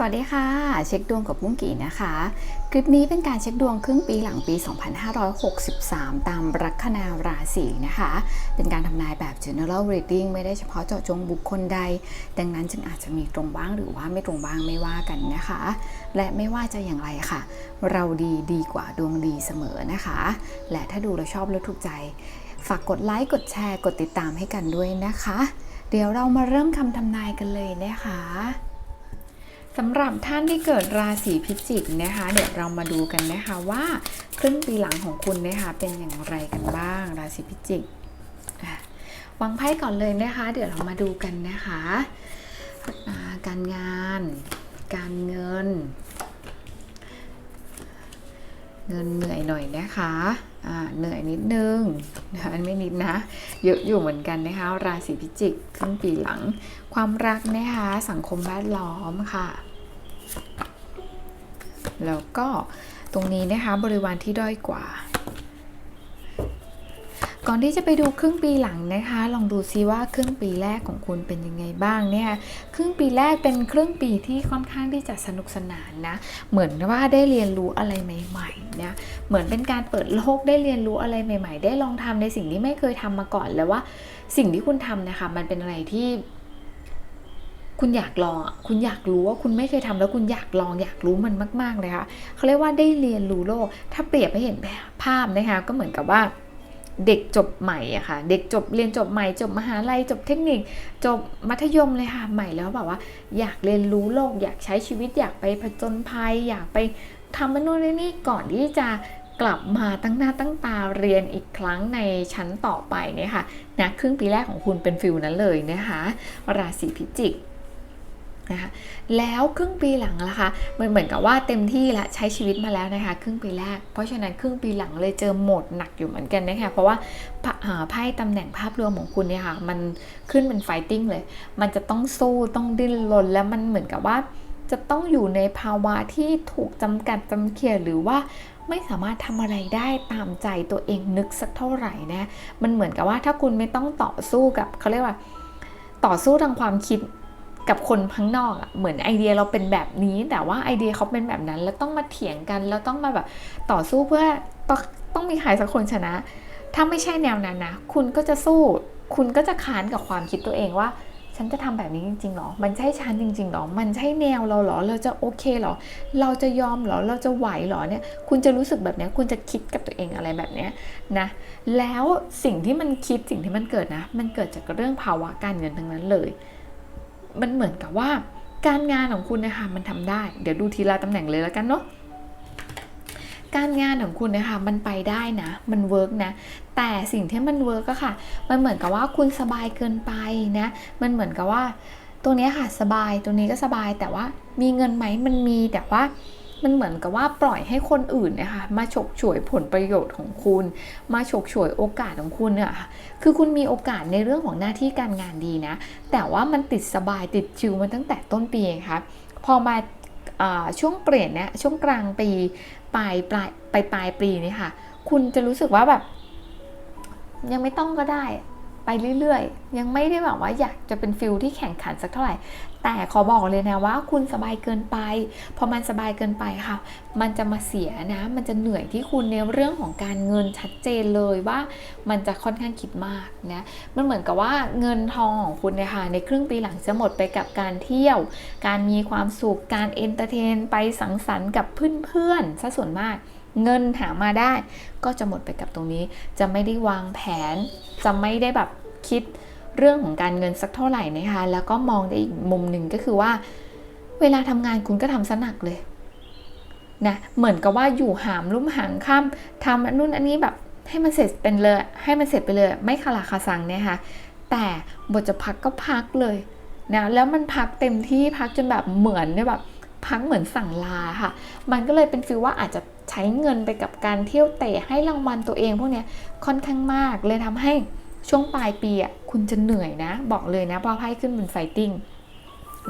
สวัสดีค่ะ เช็คดวงกับปุ้งกี่นะคะ คลิปนี้เป็นการเช็คดวงครึ่งปีหลังปี 2563 ตามลัคนาราศีนะคะ เป็นการทำนายแบบ general reading ไม่ได้เฉพาะเจาะจงบุคคลใด ดังนั้นจึงอาจจะมีตรงบ้างหรือว่าไม่ตรงบ้างไม่ว่ากันนะคะ และไม่ว่าจะอย่างไรค่ะ เราดีดีกว่าดวงดีเสมอนะคะ และถ้าดูแล้วชอบแล้วถูกใจ ฝากกดไลค์กดแชร์กดติดตามให้กันด้วยนะคะ เดี๋ยวเรามาเริ่มคำทำนายกันเลยนะคะ สำหรับท่านที่เกิดราศีพิจิกนะคะ เดี๋ยวเรามาดูกันนะคะว่าครึ่งปีหลังของคุณนะคะเป็นอย่างไรกันบ้าง ราศีพิจิกวางไพ่ก่อนเลยนะคะ เดี๋ยวเรามาดูกันนะคะาการงาน การเงิน เงินเหนื่อยหน่อยนะคะเหนื่อยนิดนึงนะไม่นิดนะ เยอะอยู่เหมือนกันนะคะ ราศีพิจิกครึ่งปีหลัง ความรักนะคะ สังคมแวดล้อมค่ะ แล้วก็ตรงนี้นะคะบริวารที่ด้อยกว่า ก่อนที่จะไปดูครึ่งปีหลังนะคะ ลองดูซิว่าครึ่งปีแรกของคุณเป็นยังไงบ้างเนี่ยครึ่งปีแรกเป็นครึ่งปีที่ค่อนข้างที่จะสนุกสนานนะ เหมือนว่าได้เรียนรู้อะไรใหม่ๆเนี่ยเหมือนเป็นการเปิดโลกได้เรียนรู้อะไรใหม่ ๆ ได้ลองทำในสิ่งที่ไม่เคยทำมาก่อนแล้วว่าสิ่งที่คุณทำนะคะมันเป็นอะไรที่ คุณอยากลองคุณอยากรู้ว่าคุณไม่เคยทำแล้วคุณอยากลองอยากรู้มันมาก ๆ เลยค่ะเขาเรียกว่าได้เรียนรู้โลก ถ้าเปรียบให้เห็นภาพนะคะ ก็เหมือนกับว่าเด็กจบใหม่อะค่ะ เด็กจบเรียนจบใหม่ จบมหาลัยจบเทคนิค จบมัธยมเลยค่ะ ใหม่แล้วแบบว่า อยากเรียนรู้โลก อยากใช้ชีวิตอยากไปผจญภัย อยากไปทำมันนู่นนี่ก่อนที่จะกลับมาตั้งหน้าตั้งตาเรียนอีกครั้งในชั้นต่อไปเนี่ยค่ะนะครึ่งปีแรกของคุณเป็นฟิลนั้นเลยนะคะ ราศีพิจิก นะคะแล้วครึ่งปีหลังล่ะคะมันเหมือนกับว่าเต็มที่ละใช้ชีวิตมาแล้วนะคะครึ่งปีแรก เพราะฉะนั้นครึ่งปีหลังเลยเจอโหมดหนักอยู่เหมือนกันนะคะเพราะว่าพะอ่าไพ่ตำแหน่งภาพรวมของคุณเนี่ยค่ะมันขึ้นเป็นไฟติ้งเลย มันจะต้องสู้ต้องดิ้นรนแล้วมันเหมือนกับว่าจะต้องอยู่ในภาวะที่ถูกจำกัดจำเขียหรือว่าไม่สามารถทำอะไรได้ตามใจตัวเองนึกสักเท่าไหร่นะ มันเหมือนกับว่าถ้าคุณไม่ต้องต่อสู้กับเขาเรียกว่า ต่อสู้ทางความคิด กับคนข้างนอกอะเหมือนไอเดียเราเป็นแบบนี้ แต่ว่าไอเดียเขาเป็นแบบนั้น แล้วต้องมาเถียงกัน แล้วต้องมาแบบต่อสู้เพื่อต้องต้องมีใครสักคนชนะ ถ้าไม่ใช่แนวนั้นนะ คุณก็จะสู้ คุณก็จะค้านกับความคิดตัวเองว่า ฉันจะทำแบบนี้จริงๆหรอ มันใช่ฉันจริงๆหรอ มันใช่แนวเราหรอ เราจะโอเคหรอ เราจะยอมหรอ เราจะไหวหรอเนี่ย คุณจะรู้สึกแบบนี้ คุณจะคิดกับตัวเองอะไรแบบนี้นะ แล้วสิ่งที่มันคิด สิ่งที่มันเกิดนะ มันเกิดจากเรื่องภาวะการเงินทั้งนั้นเลย มันเหมือนกับว่า การงานของคุณนะคะมันทำได้ เดี๋ยวดูทีละตำแหน่งเลยแล้วกันเนาะการงานของคุณนะคะมันไปได้นะ มันเวิร์กนะ แต่สิ่งที่มันเวิร์กก็ค่ะ มันเหมือนกับว่าคุณสบายเกินไปนะ มันเหมือนกับว่าตรงนี้ค่ะสบายตรงนี้ก็สบายแต่ว่ามีเงินไหมมันมีแต่ว่า มันเหมือนกับว่าปล่อยให้คนอื่นนะคะมาฉกฉวยผลประโยชน์ของคุณ มาฉกฉวยโอกาสของคุณเนี่ยค่ะคือคุณมีโอกาสในเรื่องของหน้าที่การงานดีนะ แต่ว่ามันติดสบายติดชิวมาตั้งแต่ต้นปีไงคะพอมาอ่าช่วงเปลี่ยนเนี่ยช่วงกลางปีปลายปลายปลายปลายปีนี่ค่ะ คุณจะรู้สึกว่าแบบ ยังไม่ต้องก็ได้ ไปเรื่อยๆ ยังไม่ได้แบบว่าอยากจะเป็นฟิลที่แข่งขันสักเท่าไหร่ แต่ขอบอกเลยนะว่าคุณสบายเกินไป พอมันสบายเกินไปค่ะ มันจะมาเสียนะ มันจะเหนื่อยที่คุณในเรื่องของการเงินชัดเจนเลยว่ามันจะค่อนข้างคิดมากนะ มันเหมือนกับว่าเงินทองของคุณเนี่ยค่ะในครึ่งปีหลังจะหมดไปกับการเที่ยว การมีความสุข การเอนเตอร์เทน ไปสังสรรค์กับเพื่อนๆซะส่วนมากเงินหามาได้ก็จะหมดไปกับตรงนี้ จะไม่ได้วางแผน จะไม่ได้แบบ คิดเรื่องของการเงินสักเท่าไหร่นะคะ แล้วก็มองได้อีกมุมหนึ่งก็คือว่า เวลาทำงานคุณก็ทำซะหนักเลยนะเหมือนกับว่าอยู่หามลุ่มหางข้ามทำนู่นอันนี้แบบให้มันเสร็จเป็นเลย ให้มันเสร็จไปเลย ไม่คาราคาซังเนี่ยค่ะแต่บทจะพักก็พักเลยนะแล้วมันพักเต็มที่พักจนแบบเหมือนเนี่ยแบบพักเหมือนสั่งลาค่ะ มันก็เลยเป็นฟีลว่าอาจจะใช้เงินไปกับการเที่ยวเตะให้รางวัลตัวเองพวกเนี้ยค่อนข้างมากเลยทำให้ ช่วงปลายปีอะคุณจะเหนื่อยนะ บอกเลยนะเพราะไพ่ขึ้นเป็นไฟติ้ง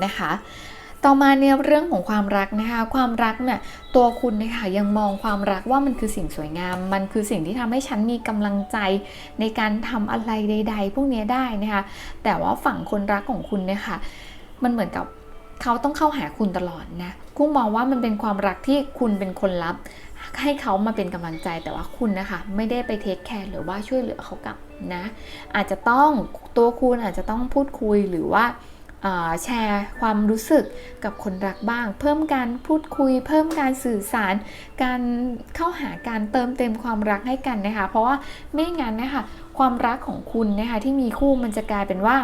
นะคะต่อมาเนี่ยเรื่องของความรักนะคะ ความรักเนี่ยตัวคุณนะคะยังมองความรักว่ามันคือสิ่งสวยงาม มันคือสิ่งที่ทำให้ฉันมีกำลังใจในการทำอะไรใด ๆ พวกเนี้ยได้นะคะ แต่ว่าฝั่งคนรักของคุณเนี่ยค่ะ มันเหมือนกับเขาต้องเข้าหาคุณตลอดนะกุ้งมองว่ามันเป็นความรักที่คุณเป็นคนรับ ให้เขามาเป็นกำลังใจแต่ว่าคุณนะคะ ไม่ได้ไปเทคแคร์หรือว่าช่วยเหลือเขากลับนะอาจจะต้องตัวคุณอาจจะต้องพูดคุยหรือว่าแชร์ความรู้สึกกับคนรักบ้าง เพิ่มการพูดคุย เพิ่มการสื่อสาร การเข้าหาการเติมเต็มความรักให้กันนะคะ เพราะว่าไม่งั้นนะคะความรักของคุณนะคะที่มีคู่มันจะกลายเป็นว่า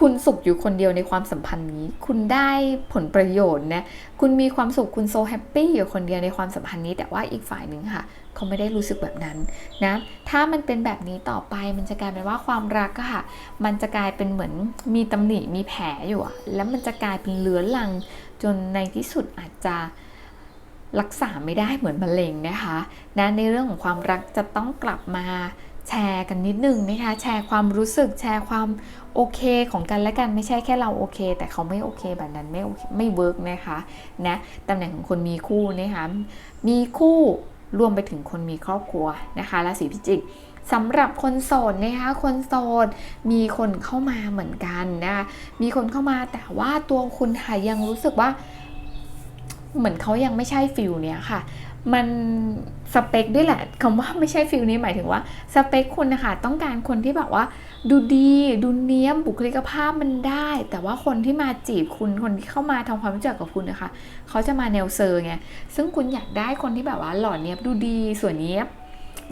คุณสุขอยู่คนเดียวในความสัมพันธ์นี้ คุณได้ผลประโยชน์นะคุณมีความสุขคุณโซแฮปปี้อยู่คนเดียวในความสัมพันธ์นี้ แต่ว่าอีกฝ่ายหนึ่งค่ะเขาไม่ได้รู้สึกแบบนั้นนะถ้ามันเป็นแบบนี้ต่อไปมันจะกลายเป็นว่าความรักอะค่ะ มันจะกลายเป็นเหมือนมีตำหนิมีแผลอยู่อะแล้วมันจะกลายเป็นเลื้อนลัง จนในที่สุดอาจจะรักษาไม่ได้เหมือนมะเร็งนะคะนะในเรื่องของความรักจะต้องกลับมา แชร์กันนิดนึงนะคะแชร์ความรู้สึกแชร์ความโอเคของกันและกันไม่ใช่แค่เราโอเค แต่เขาไม่โอเคแบบนั้นไม่ไม่เวิร์กนะคะนะตำแหน่งของคนมีคู่นะคะมีคู่รวมไปถึงคนมีครอบครัวนะคะราศีพิจิกสำหรับคนโสดนะคะคนโสดมีคนเข้ามาเหมือนกันนะคะมีคนเข้ามาแต่ว่าตัวคุณค่ะยังรู้สึกว่า เหมือนเขายังไม่ใช่ฟิลเนี้ยค่ะ มันสเปคด้วยแหละคำว่าไม่ใช่ฟิลนี้หมายถึงว่าสเปคคุณนะคะต้องการคนที่แบบว่า ดูดีดูเนี้ยมบุคลิกภาพมันได้ แต่ว่าคนที่มาจีบคุณคนที่เข้ามาทำความรู้จักกับคุณนะคะเขาจะมาแนวเซอร์ไงซึ่งคุณอยากได้คนที่แบบว่าหล่อเนี้ยบดูดีสวยเนี้ยบ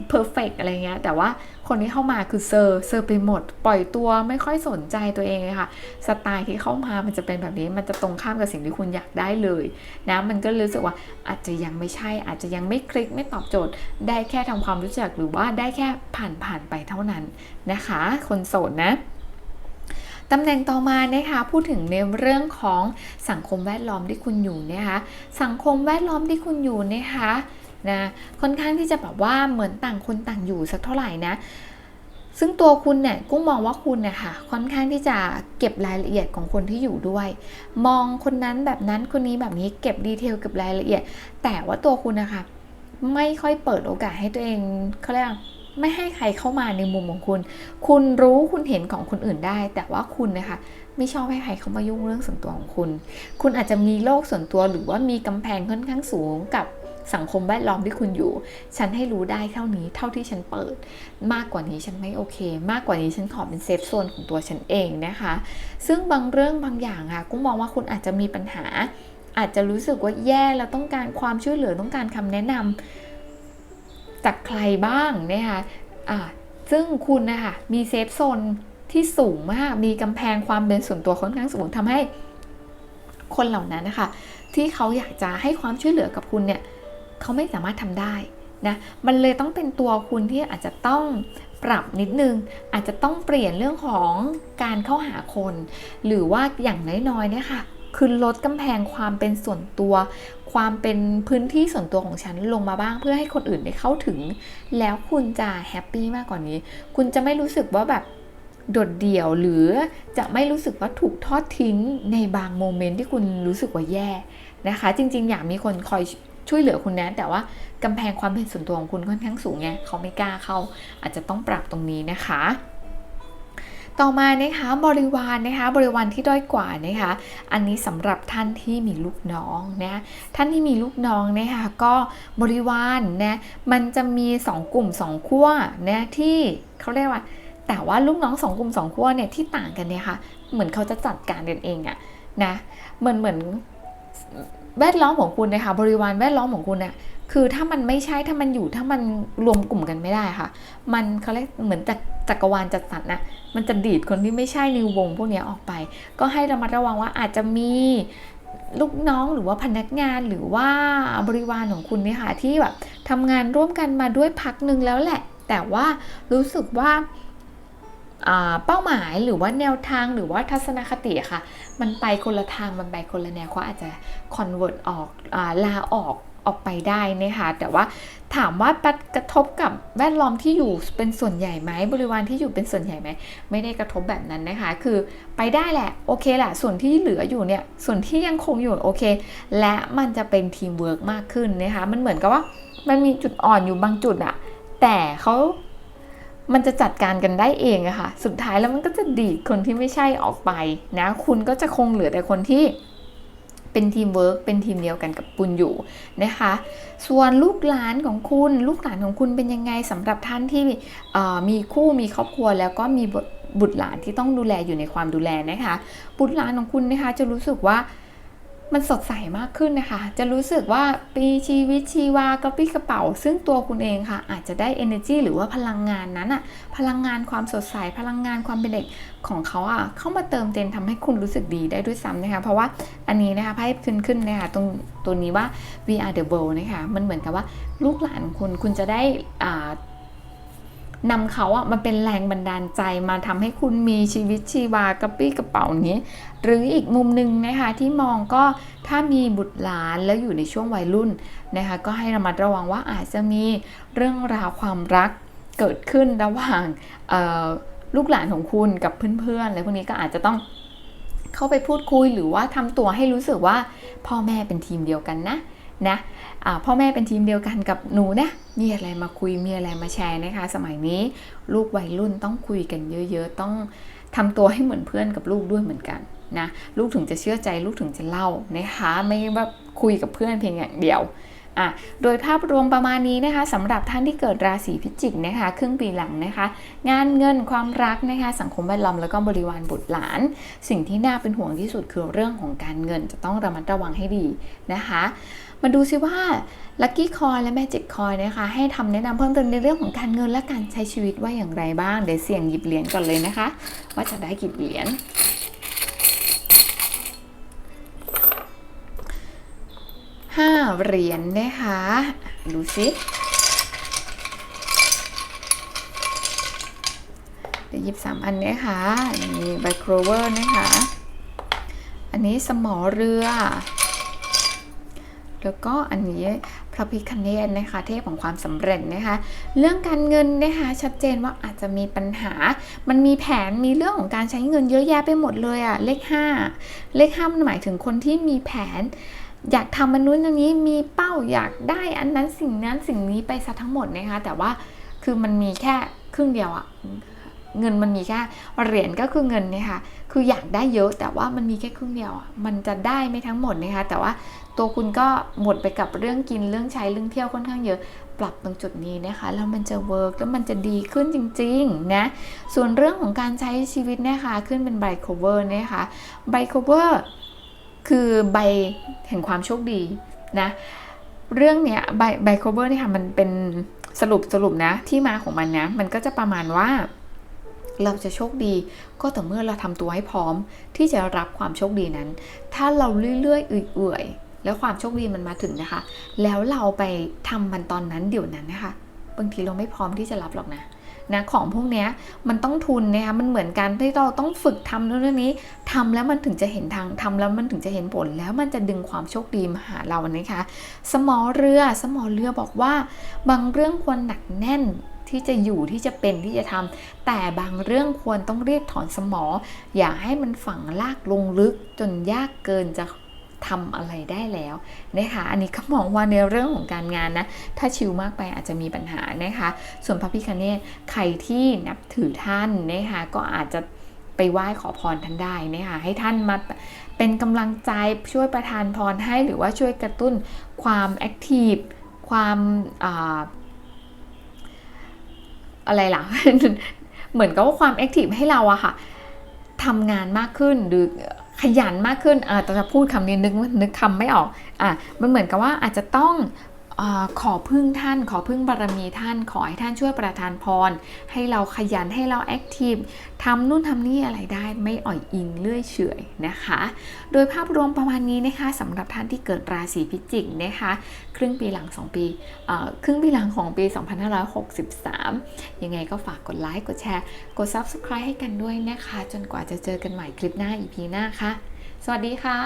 เพอร์เฟกอะไรเงี้ยแต่ว่าคนที่เข้ามาคือเซอร์เซอร์ไปหมด ปล่อยตัวไม่ค่อยสนใจตัวเองเลยค่ะสไตล์ที่เข้ามามันจะเป็นแบบนี้มันจะตรงข้ามกับสิ่งที่คุณอยากได้เลยนะมันก็รู้สึกว่าอาจจะยังไม่ใช่ อาจจะยังไม่คลิกไม่ตอบโจทย์ ได้แค่ทำความรู้จักหรือว่าได้แค่ผ่านผ่านไปเท่านั้นนะคะ คนโสดนะตำแหน่งต่อมานะคะพูดถึงในเรื่องของสังคมแวดล้อมที่คุณอยู่นะคะสังคมแวดล้อมที่คุณอยู่นะคะ นะค่อนข้างที่จะแบบว่าเหมือนต่างคนต่างอยู่สักเท่าไหร่นะ ซึ่งตัวคุณเนี่ยกุ้งมองว่าคุณนะคะค่อนข้างที่จะเก็บรายละเอียดของคนที่อยู่ด้วย มองคนนั้นแบบนั้นคนนี้แบบนี้เก็บดีเทลเก็บรายละเอียด แต่ว่าตัวคุณนะคะไม่ค่อยเปิดโอกาสให้ตัวเองเขาเรียกไม่ให้ใครเข้ามาในมุมของคุณ คุณรู้คุณเห็นของคนอื่นได้ แต่ว่าคุณนะคะไม่ชอบให้ใครเข้ามายุ่งเรื่องส่วนตัวของคุณ คุณอาจจะมีโลกส่วนตัวหรือว่ามีกำแพงค่อนข้างสูงกับ สังคมแวดล้อมที่คุณอยู่ ฉันให้รู้ได้เท่านี้เท่าที่ฉันเปิด มากกว่านี้ฉันไม่โอเค มากกว่านี้ฉันขอเป็นเซฟโซนของตัวฉันเองนะคะ ซึ่งบางเรื่องบางอย่างค่ะกุ้งมองว่าคุณอาจจะมีปัญหา อาจจะรู้สึกว่าแย่แล้วต้องการความช่วยเหลือต้องการคำแนะนำจากใครบ้างนะคะอ่าซึ่งคุณนะคะมีเซฟโซนที่สูงมาก มีกำแพงความเป็นส่วนตัวค่อนข้างสูงทำให้คนเหล่านั้นนะคะ ที่เขาอยากจะให้ความช่วยเหลือกับคุณเนี่ย เขาไม่สามารถทำได้นะมันเลยต้องเป็นตัวคุณที่อาจจะต้องปรับนิดนึง อาจจะต้องเปลี่ยนเรื่องของการเข้าหาคน หรือว่าอย่างน้อยๆเนี่ยค่ะคือลดกำแพงความเป็นส่วนตัว ความเป็นพื้นที่ส่วนตัวของฉันลงมาบ้างเพื่อให้คนอื่นได้เข้าถึง แล้วคุณจะแฮปปี้มากกว่านี้ คุณจะไม่รู้สึกว่าแบบโดดเดี่ยวหรือจะไม่รู้สึกว่าถูกทอดทิ้งในบางโมเมนต์ที่คุณรู้สึกว่าแย่นะคะ จริง ๆ อยากมีคนคอย ช่วยเหลือคุณนะแต่ว่ากำแพงความเป็นส่วนตัวของคุณค่อนข้างสูงไงเขาไม่กล้าเข้า อาจจะต้องปรับตรงนี้นะคะต่อมานะคะบริวารนะคะบริวารที่ด้อยกว่านะคะอันนี้สำหรับท่านที่มีลูกน้องนะท่านที่มีลูกน้องนะคะก็บริวารนะมันจะมี 2 กลุ่ม 2 ขั้วนะที่เขาเรียกว่า แต่ว่าลูกน้องสองกลุ่มสองขั้วเนี่ยที่ต่างกันเนี่ยค่ะเหมือนเขาจะจัดการกันเองอะนะเหมือนเหมือน แวดล้อมของคุณนะคะบริวารแวดล้อมของคุณเนี่ยคือถ้ามันไม่ใช่ถ้ามันอยู่ถ้ามันรวมกลุ่มกันไม่ได้ค่ะ มันเขาเรียกเหมือนจักจักรวาลจัดสรรนะมันจะดีดคนที่ไม่ใช่ในวงพวกนี้ออกไป ก็ให้ระมัดระวังว่าอาจจะมีลูกน้องหรือว่าพนักงานหรือว่าบริวารของคุณเนี่ยค่ะที่แบบทำงานร่วมกันมาด้วยพักหนึ่งแล้วแหละ แต่ว่ารู้สึกว่า เป้าหมายหรือว่าแนวทางหรือว่าทัศนคติค่ะ มันไปคนละทางมันไปคนละแนวเขาอาจจะคอนเวิร์ตออกอลาออกออกไปได้นะคะแต่ว่าถามว่าปัดกระทบกับแวดล้อมที่อยู่เป็นส่วนใหญ่ไหมบริวารที่อยู่เป็นส่วนใหญ่ไหมไม่ได้กระทบแบบนั้นนะคะ คือไปได้แหละโอเคแหละส่วนที่เหลืออยู่เนี่ยส่วนที่ยังคงอยู่โอเค และมันจะเป็นทีมเวิร์กมากขึ้นนะคะมันเหมือนกับว่ามันมีจุดอ่อนอยู่บางจุดอะแต่เขา มันจะจัดการกันได้เองอะค่ะ สุดท้ายแล้วมันก็จะดีดคนที่ไม่ใช่ออกไปนะ คุณก็จะคงเหลือแต่คนที่เป็นทีมเวิร์กเป็นทีมเดียวกันกับคุณอยู่นะคะ ส่วนลูกหลานของคุณ ลูกหลานของคุณเป็นยังไงสำหรับท่านที่มีคู่มีครอบครัวแล้วก็มีบุตรหลานที่ต้องดูแลอยู่ในความดูแลนะคะ บุตรหลานของคุณนะคะจะรู้สึกว่า มันสดใสมากขึ้นนะคะ จะรู้สึกว่าปีชีวิตชีวากระปี้กระเป๋า ซึ่งตัวคุณเองค่ะ อาจจะได้ energy หรือว่าพลังงานนั้นอะพลังงานความสดใส พลังงานความเป็นเด็กของเขาอะเข้ามาเติมเต็มทำให้คุณรู้สึกดีได้ด้วยซ้ำนะคะ เพราะว่าอันนี้นะคะไพ่ขึ้นขึ้นนะคะตรงตัวนี้ว่า we are the world นะคะ มันเหมือนกับว่าลูกหลานคุณคุณจะได้อ่า นำเขาอะมาเป็นแรงบันดาลใจมาทำให้คุณมีชีวิตชีวากระปี้กระเป๋านี้ หรืออีกมุมหนึ่งนะคะที่มองก็ถ้ามีบุตรหลานแล้วอยู่ในช่วงวัยรุ่นนะคะก็ให้ระมัดระวังว่าอาจจะมีเรื่องราวความรักเกิดขึ้นระหว่างลูกหลานของคุณกับเพื่อนๆอะไรพวกนี้ก็อาจจะต้องเข้าไปพูดคุยหรือว่าทำตัวให้รู้สึกว่าพ่อแม่เป็นทีมเดียวกันนะ นะพ่อแม่เป็นทีมเดียวกันกับหนูนะมีอะไรมาคุยมีอะไรมาแชร์นะคะ สมัยนี้ลูกวัยรุ่นต้องคุยกันเยอะๆ ต้องทำตัวให้เหมือนเพื่อนกับลูกด้วยเหมือนกันนะลูกถึงจะเชื่อใจลูกถึงจะเล่านะคะไม่ว่าคุยกับเพื่อนเพียงอย่างเดียว อะโดยภาพรวมประมาณนี้นะคะสำหรับท่านที่เกิดราศีพิจิกนะคะครึ่งปีหลังนะคะ งานเงินความรักนะคะสังคมแวดล้อมแล้วก็บริวารบุตรหลาน สิ่งที่น่าเป็นห่วงที่สุดคือเรื่องของการเงินจะต้องระมัดระวังให้ดีนะคะมาดูซิว่า Lucky Coin และ Magic Coin นะคะ ให้ทำแนะนำเพิ่มเติมในเรื่องของการเงินและการใช้ชีวิตว่าอย่างไรบ้าง เดี๋ยวเสี่ยงหยิบเหรียญก่อนเลยนะคะ ว่าจะได้กี่เหรียญ ห้าเหรียญนะคะ ดูสิเดี๋ยวหยิบสามอันเนี้ยค่ะมีไบโครเวอร์นะคะ อันนี้สมอเรือ แล้วก็อันนี้พระพิคเนตนะคะ เทพของความสำเร็จนะคะ เรื่องการเงินนะคะชัดเจนว่าอาจจะมีปัญหา มันมีแผนมีเรื่องของการใช้เงินเยอะแยะไปหมดเลยอะเลข 5 เลข5มันหมายถึงคนที่มีแผน อยากทำมันนู้นอันนี้มีเป้าอยากได้อันนั้นสิ่งนั้นสิ่งนี้ไปซะทั้งหมดนะคะแต่ว่าคือมันมีแค่ครึ่งเดียวอะเงินมันมีแค่เหรียญก็คือเงินเนี่ยค่ะคืออยากได้เยอะแต่ว่ามันมีแค่ครึ่งเดียวมันจะได้ไม่ทั้งหมดนะคะแต่ว่าตัวคุณก็หมดไปกับเรื่องกินเรื่องใช้เรื่องเที่ยวค่อนข้างเยอะปรับตรงจุดนี้นะคะแล้วมันจะเวิร์กแล้วมันจะดีขึ้นจริงๆนะส่วนเรื่องของการใช้ชีวิตนะคะขึ้นเป็นไบโคเวอร์นะคะไบโคเวอร์ คือใบแห่งความโชคดีนะเรื่องเนี้ยไบไบโคเวอร์เนี่ยค่ะมันเป็นสรุปสรุปนะที่มาของมันนะมันก็จะประมาณว่าเราจะโชคดีก็ต่อเมื่อเราทำตัวให้พร้อมที่จะรับความโชคดีนั้น ถ้าเราเรื่อยๆเอื่อยๆแล้วความโชคดีมันมาถึงนะคะ แล้วเราไปทำมันตอนนั้นเดี๋ยวนั้นนะคะ บางทีเราไม่พร้อมที่จะรับหรอกนะ นะของพวกนี้มันต้องทุนนะคะมันเหมือนกันที่เราต้องฝึกทำเรื่องนี้ทำแล้วมันถึงจะเห็นทางทำแล้วมันถึงจะเห็นผลแล้วมันจะดึงความโชคดีมาหาเรานะคะ สมอเรือ สมอเรือบอกว่า บางเรื่องควรหนักแน่นที่จะอยู่ที่จะเป็นที่จะทำแต่บางเรื่องควรต้องเรียกถอนสมอ อย่าให้มันฝังลากลงลึกจนยากเกินจะ ทำอะไรได้แล้วนะคะอันนี้ก็มองว่าในเรื่องของการงานนะถ้าชิลมากไปอาจจะมีปัญหานะคะส่วนพระพิคเนตใครที่นับถือท่านนะคะก็อาจจะไปไหว้ขอพรท่านได้นะคะให้ท่านมาเป็นกำลังใจช่วยประทานพรให้หรือว่าช่วยกระตุ้นความแอคทีฟความออะไรล่ะ เหมือนกับว่าความแอคทีฟให้เราอะค่ะทำงานมากขึ้นหรือ ขยันมากขึ้นเอ่าแต่จะพูดคำนี้นึกนึกคำไม่ออกอะมันเหมือนกับว่าอาจจะต้อง อขอพึ่งท่าน ขอพึ่งบารมีท่าน ขอให้ท่านช่วยประทานพร ให้เราขยันให้เราแอคทีฟทำนู่นทำนี่อะไรได้ไม่อ่อยอิงเลื่อยเฉยนะคะ โดยภาพรวมประมาณนี้นะคะสำหรับท่านที่เกิดราศีพิจิกนะคะครึ่งปีหลัง 2 ปีครึ่งปีหลังของปี 2563 ยังไงก็ฝากกดไลค์กดแชร์ กด Subscribe ให้กันด้วยนะคะ จนกว่าจะเจอกันใหม่คลิปหน้า EP หน้าค่ะ สวัสดีค่ะ